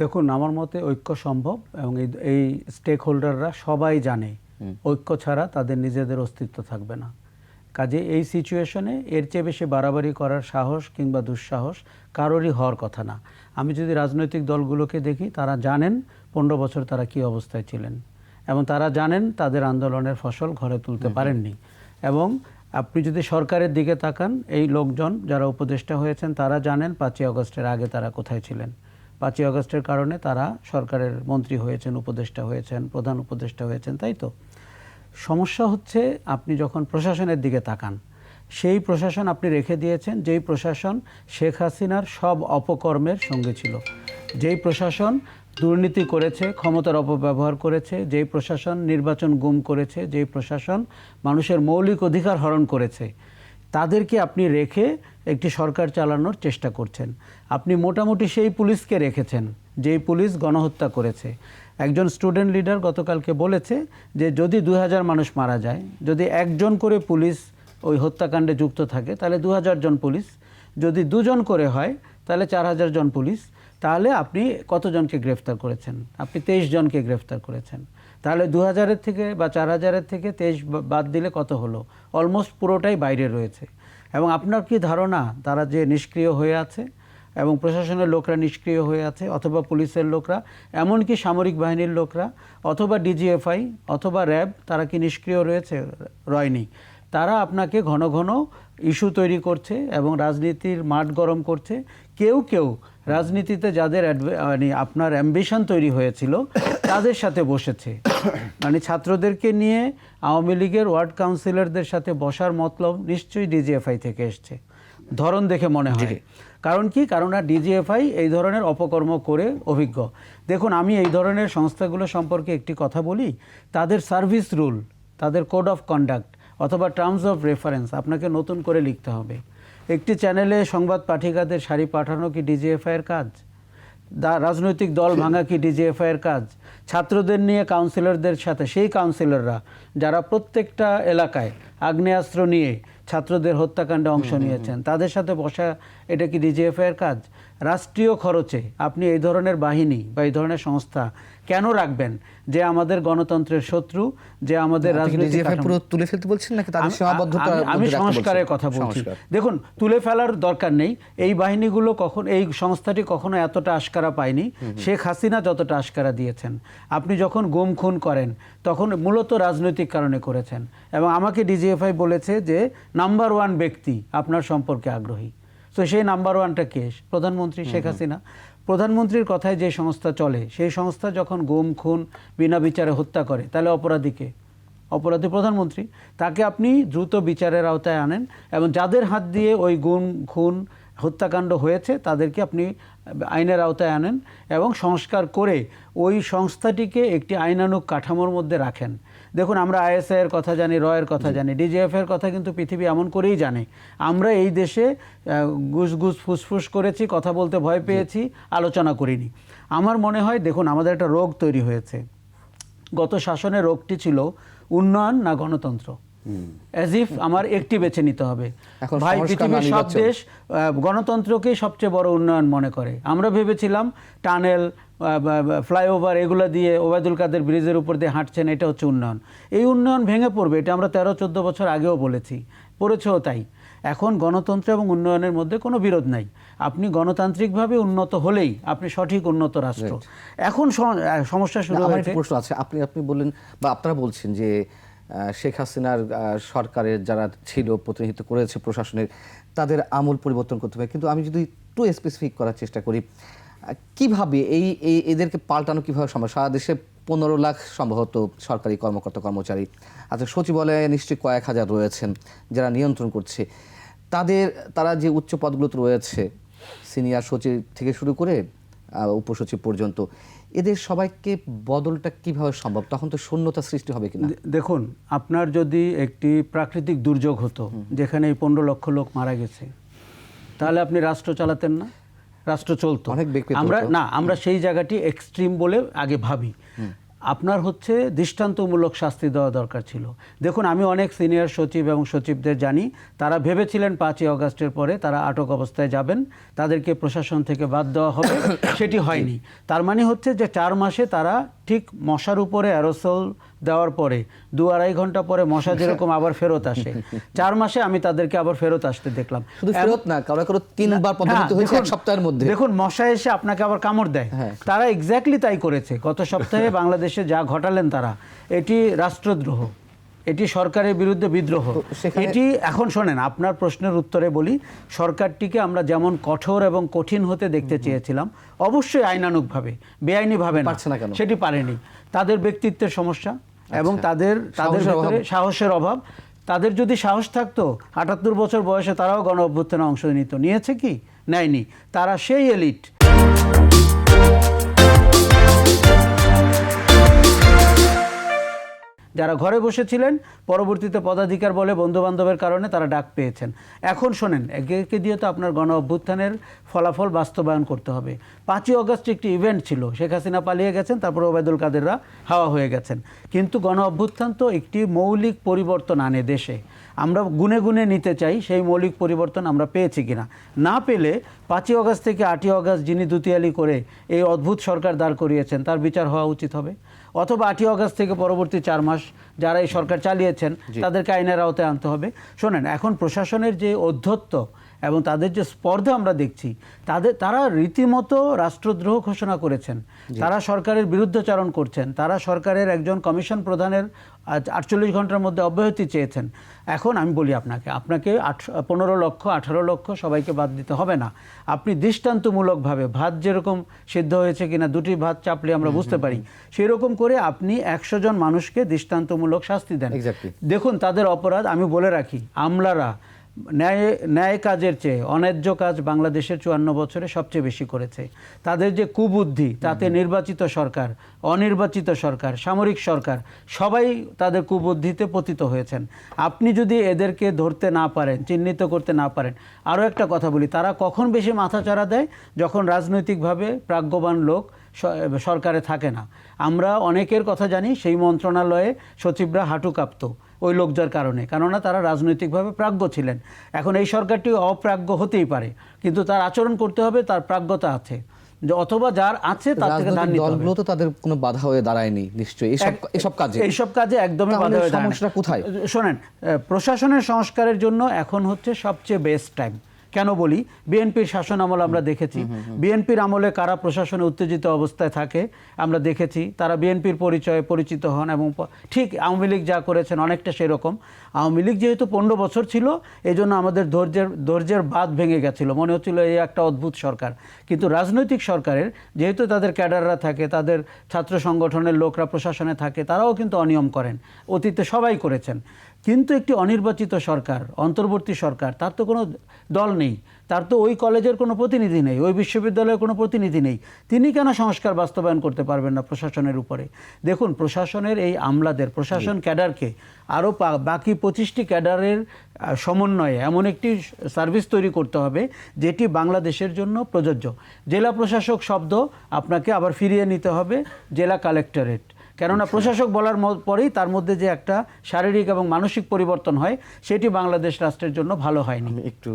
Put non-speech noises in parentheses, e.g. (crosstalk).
দেখুন আমার মতে ঐক্য সম্ভব এবং এই এই স্টেক হোল্ডাররা সবাই জানে ঐক্য ছাড়া তাদের নিজেদের অস্তিত্ব থাকবে না। কাজে এই সিচুয়েশনে এর চেয়ে বেশি বাড়াবাড়ি করার সাহস কিংবা দুঃসাহস কারোরই হওয়ার কথা না। আমি যদি রাজনৈতিক দলগুলোকে দেখি তারা জানেন পনেরো বছর তারা কি অবস্থায় ছিলেন এবং তারা জানেন তাদের আন্দোলনের ফসল ঘরে তুলতে পারেননি। এবং আপনি যদি সরকারের দিকে তাকান এই লোকজন যারা উপদেষ্টা হয়েছেন তারা জানেন পাঁচই আগস্টের আগে তারা কোথায় ছিলেন। পাঁচই আগস্টের কারণে তারা সরকারের মন্ত্রী হয়েছেন, উপদেষ্টা হয়েছেন, প্রধান উপদেষ্টা হয়েছেন, তাই তো? সমস্যা হচ্ছে আপনি যখন প্রশাসনের দিকে তাকান, সেই প্রশাসন আপনি রেখে দিয়েছেন যেই প্রশাসন শেখ হাসিনার সব অপকর্মের সঙ্গে ছিল। যেই প্রশাসন দুর্নীতি করেছে, ক্ষমতার অপব্যবহার করেছে, যেই প্রশাসন নির্বাচন গুম করেছে, যেই প্রশাসন মানুষের মৌলিক অধিকার হরণ করেছে তাদেরকে আপনি রেখে একটি সরকার চালানোর চেষ্টা করছেন। আপনি মোটামুটি সেই পুলিশকে রেখেছেন, যেই পুলিশ গণহত্যা করেছে। একজন স্টুডেন্ট লিডার গতকালকে বলেছে যে, যদি দু হাজার মানুষ মারা যায়, যদি একজন করে পুলিশ ওই হত্যাকাণ্ডে যুক্ত থাকে, তাহলে দু হাজার জন পুলিশ। যদি দুজন করে হয়, তাহলে চার হাজার জন পুলিশ। তাহলে আপনি কতজনকে গ্রেফতার করেছেন? আপনি তেইশ জনকে গ্রেফতার করেছেন। তাহলে দু হাজারের থেকে বা চার হাজারের থেকে তেইশ বাদ দিলে কত হলো? অলমোস্ট পুরোটাই বাইরে রয়েছে। এবং আপনার কি ধারণা? তারা যে নিষ্ক্রিয় হয়ে আছে এবং প্রশাসনের লোকরা নিষ্ক্রিয় হয়ে আছে অথবা পুলিশের লোকরা, এমনকি সামরিক বাহিনীর লোকরা, অথবা ডিজিএফআই অথবা র্যাব, তারা কি নিষ্ক্রিয় রয়েছে? রয়নি। তারা আপনাকে ঘন ঘন ইস্যু তৈরি করছে এবং রাজনীতির মাঠ গরম করছে। কেউ কেউ রাজনীতিতে যাদের মানে আপনার অ্যাম্বিশন তৈরি হয়েছিল, তাদের সাথে বসেছে। মানে ছাত্রদেরকে নিয়ে আওয়ামী লীগের ওয়ার্ড কাউন্সিলরদের সাথে বসার মতলব নিশ্চয়ই ডিজিএফআই থেকে এসছে। ধরন দেখে মনে হয়। কারণ কি? কারণ আর ডিজিএফআই এই ধরনের অপকর্ম করে অভিজ্ঞ। দেখুন আমি এই ধরনের সংস্থাগুলো সম্পর্কে একটি কথা বলি। তাদের সার্ভিস রুল তাদের কোড অফ কন্ডাক্ট অথবা টার্মস অফ রেফারেন্স আপনাকে নতুন করে লিখতে হবে। একটি চ্যানেলে সংবাদ পাঠিকাদের শাড়ি পাঠানো কি ডিজিএফআই এর কাজ? রাজনৈতিক দল ভাঙা কি ডিজিএফআই এর কাজ। ছাত্রদের নিয়ে কাউন্সিলরদের সাথে সেই কাউন্সিলররা যারা প্রত্যেকটা এলাকায় আগ্নেয়াস্ত্র নিয়ে ছাত্রদের হত্যাকাণ্ডে অংশ নিয়েছেন তাদের সাথে বসা এটা কি ডিজিএফআই এর কাজ? রাষ্ট্রীয় খরচে আপনি এই ধরনের বাহিনী বা এই ধরনের সংস্থা কেন রাখবেন? যে আমাদের গণতন্ত্রের শত্রু যে আমাদের রাজনৈতিক পুরো তুলে ফেলতে বলছেন নাকি? তাদের আমি- সীমাবদ্ধতা সংস্কারের কথা বলছি। দেখুন তুলে ফেলার দরকার নেই। এই বাহিনীগুলো কখন এই সংস্থাটি কখনো এতটা আশকারা পায়নি। শেখ হাসিনা যতটা আশকারা দিয়েছেন। আপনি যখন গুম খুন করেন তখন মূলত রাজনৈতিক কারণে করেছেন। এবং আমাকে ডিজিএফআই বলেছে যে নাম্বার ওয়ান ব্যক্তি আপনার সম্পর্কে আগ্রহী। তো সেই নাম্বার ওয়ানটা কে? প্রধানমন্ত্রী শেখ হাসিনা। প্রধানমন্ত্রীর কথায় যে সংস্থা চলে সেই সংস্থা যখন গুম খুন বিনা বিচারে হত্যা করে তাহলে অপরাধীকে অপরাধী প্রধানমন্ত্রী। তাকে আপনি দ্রুত বিচারের আওতায় আনেন এবং যাদের হাত দিয়ে ওই গুম খুন হত্যাকাণ্ড হয়েছে তাদেরকে আপনি আইনের আওতায় আনেন এবং সংস্কার করে ওই সংস্থাটিকে একটি আইনানুগ কাঠামোর মধ্যে রাখেন। দেখুন আমরা আইএসআই এর কথা জানি রয়ের কথা জানি ডিজিএফ এর কথা কিন্তু পৃথিবী এমন করেই জানে। আমরা এই দেশে গুস গুস ফুসফুস করেছি কথা বলতে ভয় পেয়েছি আলোচনা করিনি। আমার মনে হয় দেখুন আমাদের একটা রোগ তৈরি হয়েছে। গত শাসনের রোগটি ছিল উন্নয়ন না গণতন্ত্র। অ্যাজ ইফ আমার একটি বেছে নিতে হবে। ভাই পৃথিবীর সব দেশ গণতন্ত্রকেই সবচেয়ে বড় উন্নয়ন মনে করে। আমরা ভেবেছিলাম টানেল ফ্লাইওভার এগুলো দিয়ে ওবায়দুল কাদের ব্রিজের উপর দিয়ে হাঁটছেন এটা হচ্ছে উন্নয়ন। এই উন্নয়ন ভেঙে পড়বে এটা আমরা তেরো চোদ্দ বছর আগেও বলেছি পড়েছেও তাই। এখন গণতন্ত্র এবং উন্নয়নের মধ্যে কোনো বিরোধ নাই। আপনি গণতান্ত্রিকভাবে উন্নত হলেই আপনি সঠিক উন্নত রাষ্ট্র। এখন সমস্যা শুরু হয়েছে। প্রশ্ন আছে আপনি আপনি বললেন বা আপনারা বলছেন যে শেখ হাসিনার সরকারের যারা ছিল প্রতিনিধিত্ব করেছে প্রশাসনের তাদের আমূল পরিবর্তন করতে হবে। কিন্তু আমি যদি একটু স্পেসিফিক করার চেষ্টা করি কীভাবে এই এই এদেরকে পাল্টানো কীভাবে সম্ভব? সারা দেশে পনেরো লাখ সম্ভবত সরকারি কর্মকর্তা কর্মচারী আচ্ছা সচিবালয়ে নিশ্চয়ই কয়েক হাজার রয়েছেন যারা নিয়ন্ত্রণ করছে। তাদের তারা যে উচ্চ পদগুলোতে রয়েছে সিনিয়র সচিব থেকে শুরু করে উপসচিব পর্যন্ত এদের সবাইকে বদলটা কীভাবে সম্ভব? তখন তো শূন্যতা সৃষ্টি হবে কিনা? দেখুন আপনার যদি একটি প্রাকৃতিক দুর্যোগ হতো যেখানে এই পনেরো লক্ষ লোক মারা গেছে তাহলে আপনি রাষ্ট্র চালাতেন না? রাষ্ট্র চলতো। আমরা না আমরা সেই জায়গাটি এক্সট্রিম বলে আগে ভাবি। আপনার হচ্ছে দৃষ্টান্তমূলক শাস্তি দেওয়া দরকার ছিল। দেখুন আমি অনেক সিনিয়র সচিব এবং সচিবদের জানি। তারা ভেবেছিলেন পাঁচই অগাস্টের পরে তারা আটক অবস্থায় যাবেন। তাদেরকে প্রশাসন থেকে বাদ দেওয়া হবে। (coughs) সেটি হয়নি। তার মানে হচ্ছে যে চার মাসে তারা ঠিক মশার উপরে অ্যারোসল দেওয়ার পরে দু আড়াই ঘণ্টা পরে মশা যেরকম আবার ফেরত আসে। (laughs) চার মাসে আমি তাদেরকে আবার ফেরত আসতে দেখলাম। শুধু ফেরত না কারও কারও তিনবার পদ্ধতি হ্যাঁ, হয়েছে এক সপ্তাহের মধ্যে। দেখুন মশা এসে আপনাকে আবার কামড় দেয়। হ্যাঁ। তারা এক্স্যাক্টলি তাই করেছে। গত সপ্তাহে (laughs) বাংলাদেশে যা ঘটালেন তারা এটি রাষ্ট্রদ্রোহ। এটি সরকারের বিরুদ্ধে বিদ্রোহ। এটি এখন শোনেন আপনার প্রশ্নের উত্তরে বলি সরকারটিকে আমরা যেমন কঠোর এবং কঠিন হতে দেখতে চেয়েছিলাম অবশ্যই আইনানুকভাবে বেআইনিভাবে না। পারছে না কেন? সেটি পারেনি। তাদের ব্যক্তিত্বের সমস্যা এবং তাদের তাদের সাহসের অভাব। সাহসের অভাব। তাদের যদি সাহস থাকতো আটাত্তর বছর বয়সে তারাও গণ অভ্যুত্থানে অংশ নিত। নিয়েছে কি? নেয়নি। তারা সেই এলিট। যারা ঘরে বসেছিলেন, পরবর্তীতে পদাধিকার বলে বন্ধুবান্ধবের কারণে তারা ডাক পেয়েছেন। এখন শোনেন, একে দিয়ে তো আপনার গণ অভ্যুত্থানের ফলাফল বাস্তবায়ন করতে হবে। পাঁচই অগস্ট একটি ইভেন্ট ছিল। শেখ হাসিনা পালিয়ে গেছেন তারপরে ওবায়দুল কাদেররা হাওয়া হয়ে গেছেন। কিন্তু গণ অভ্যুত্থান তো একটি মৌলিক পরিবর্তন আনে দেশে। আমরা গুনে গুনে নিতে চাই সেই মৌলিক পরিবর্তন আমরা পেয়েছি কিনা। না পেলে পাঁচই অগস্ট থেকে আটই অগস্ট যিনি দুতিয়ালি করে এই অদ্ভুত সরকার দাঁড় করিয়েছেন তার বিচার হওয়া উচিত হবে। অথবা আটই অগস্ট থেকে পরবর্তী চার মাস যারা এই সরকার চালিয়েছেন তাদেরকে আইনের আওতায় আনতে হবে। শোনেন এখন প্রশাসনের যে অধ্যত্ব এবং তাদের যে স্পর্ধা আমরা দেখছি তাদের তারা রীতিমতো রাষ্ট্রদ্রোহ ঘোষণা করেছেন। তারা সরকারের বিরুদ্ধচারণ করছেন। তারা সরকারের একজন কমিশন প্রধানের আটচল্লিশ ঘণ্টার মধ্যে অব্যাহতি চেয়েছেন। এখন আমি বলি আপনাকে আপনাকে আট পনেরো লক্ষ আঠারো লক্ষ সবাইকে বাদ দিতে হবে না। আপনি দৃষ্টান্তমূলকভাবে ভাত যেরকম সিদ্ধ হয়েছে কিনা দুটি ভাত চাপলে আমরা বুঝতে পারি। সেরকম করে আপনি একশো জন মানুষকে দৃষ্টান্তমূলক শাস্তি দেন। দেখুন তাদের অপরাধ আমি বলে রাখি আমলারা ন্যায় ন্যায় কাজের চেয়ে অন্যায্য কাজ বাংলাদেশের চুয়ান্ন বছরে সবচেয়ে বেশি করেছে। তাদের যে কুবুদ্ধি তাতে নির্বাচিত সরকার অনির্বাচিত সরকার সামরিক সরকার সবাই তাদের কুবুদ্ধিতে পতিত হয়েছেন। আপনি যদি এদেরকে ধরতে না পারেন চিহ্নিত করতে না পারেন আরও একটা কথা বলি তারা কখন বেশি মাথাচাড়া দেয়? যখন রাজনৈতিকভাবে প্রাজ্ঞবান লোক সরকারে থাকে না। আমরা অনেকের কথা জানি সেই মন্ত্রণালয়ে সচিবরা হাঁটু কাঁপতো। ওই লোকদের কারণে। কেননা তারা রাজনৈতিকভাবে প্রাজ্ঞ ছিলেন। এখন এই সরকারটি অপ্রাজ্ঞ হতেই পারে। কিন্তু তার আচরণ করতে হবে তার প্রাজ্ঞতা আছে। যে অথবা যার আছে তার থেকে ধার নিতে হবে। দলগুলো তো তাদের কোনো বাধা হয়ে দাঁড়ায়নি নিশ্চয়ই। এসব এসব কাজে। এইসব কাজে একদমই বাধা হয়ে দাঁড়ায়। কোথায়? শোনেন প্রশাসনের সংস্কারের জন্য এখন হচ্ছে সবচেয়ে বেস্ট টাইম কেন বলি? বিএনপির শাসন আমল আমরা দেখেছি। বিএনপির আমলে কারা প্রশাসনে উত্তেজিত অবস্থায় থাকে আমরা দেখেছি। তারা বিএনপির পরিচয়ে পরিচিত হন এবং ঠিক আওয়ামী লীগ যা করেছেন অনেকটা সেরকম। আওয়ামী লীগ যেহেতু পনেরো বছর ছিল এই জন্য আমাদের ধৈর্যের ধৈর্যের বাঁধ ভেঙে গেছিল। মনে হচ্ছিল এই একটা অদ্ভুত সরকার। কিন্তু রাজনৈতিক সরকারের যেহেতু তাদের ক্যাডাররা থাকে তাদের ছাত্র সংগঠনের লোকরা প্রশাসনে থাকে তারাও কিন্তু অনিয়ম করেন। অতীতে সবাই করেছেন। কিন্তু একটি অনির্বাচিত সরকার অন্তর্বর্তী সরকার তার তো কোনো দল নেই। তার তো ওই কলেজের কোনো প্রতিনিধি নেই ওই বিশ্ববিদ্যালয়ের কোনো প্রতিনিধি নেই। তিনি কেন সংস্কার বাস্তবায়ন করতে পারবেন না প্রশাসনের উপরে? দেখুন প্রশাসনের এই আমলাদের প্রশাসন ক্যাডারকে আরও বাকি পঁচিশটি ক্যাডারের সমন্বয়ে এমন একটি সার্ভিস তৈরি করতে হবে যেটি বাংলাদেশের জন্য প্রযোজ্য। জেলা প্রশাসক শব্দ আপনাকে আবার ফিরিয়ে নিতে হবে জেলা কালেক্টরেট। কেননা প্রশাসক বলার পরেই তার মধ্যে যে একটা শারীরিক এবং মানসিক পরিবর্তন হয় সেটি বাংলাদেশ রাষ্ট্রের জন্য ভালো হয়নি। একটু